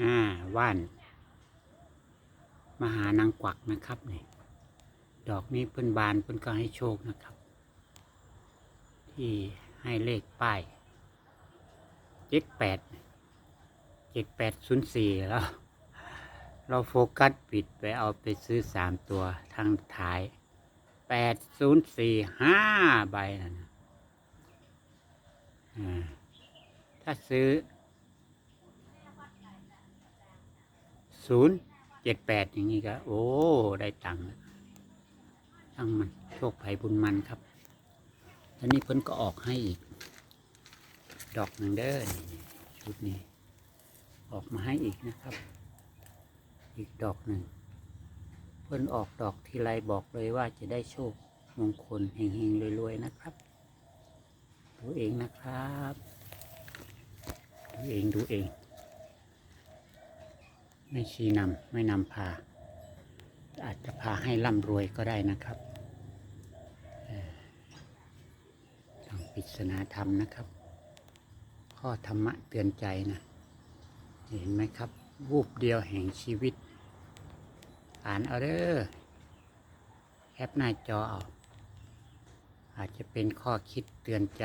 อ่าว่านมหานางกวักนะครับนี่ดอกนี้เพิ่นบานเพิ่นก็ให้โชคนะครับ ที่ให้เลขป้ายเจ็ดแปดเจ็ดแปดศูนย์สี่แล้ว เราโฟกัสปิดไปเอาไปซื้อสามตัวทางท้ายแปดศูนย์สี่ห้าใบนะอ่าถ้าซื้อ ศูนย์เจ็ดแปดอย่างนี้ก็โอ้ ได้ตังค์แล้วทั้งมันโชคภัยบุญมันครับอันนี้เพิ่นก็ออกให้อีก ดอกหนึ่งเด้อชุดนี้ ออกมาให้อีกนะครับ อีกดอกหนึ่ง เพิ่นออกดอกทีไรบอกเลยว่าจะได้โชคมงคลเฮงๆรวยๆนะครับ ดูเองนะครับ ดูเองดูเอง ไม่ชี้นำไม่นำพา อาจจะพาให้ร่ำรวยก็ได้นะครับเอ่อทางปริศนาธรรมนะครับ ข้อธรรมะเตือนใจนะ เห็นไหมครับ วูบเดียวแห่งชีวิต อ่านเอาเด้อแคปหน้าจอเอาอาจจะเป็นข้อคิดเตือนใจ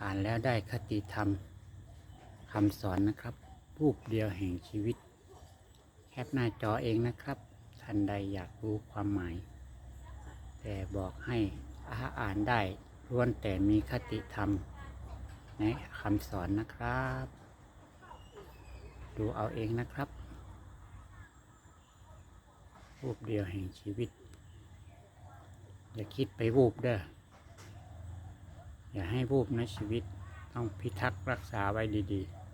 อ่านแล้วได้คติธรรมคำสอนนะครับ วูบเดียวแห่งชีวิต แคปหน้าจอเองนะครับ ท่านใดอยากรู้ความหมาย แต่บอกให้อาอ่านได้ล้วนแต่มีคติธรรม ในคำสอนนะครับ ดูเอาเองนะครับวูบเดียวแห่งชีวิต อย่าคิดไปวูบเด้ออย่าให้วูบนะชีวิตต้องพิทักษ์รักษาไว้ดี ๆ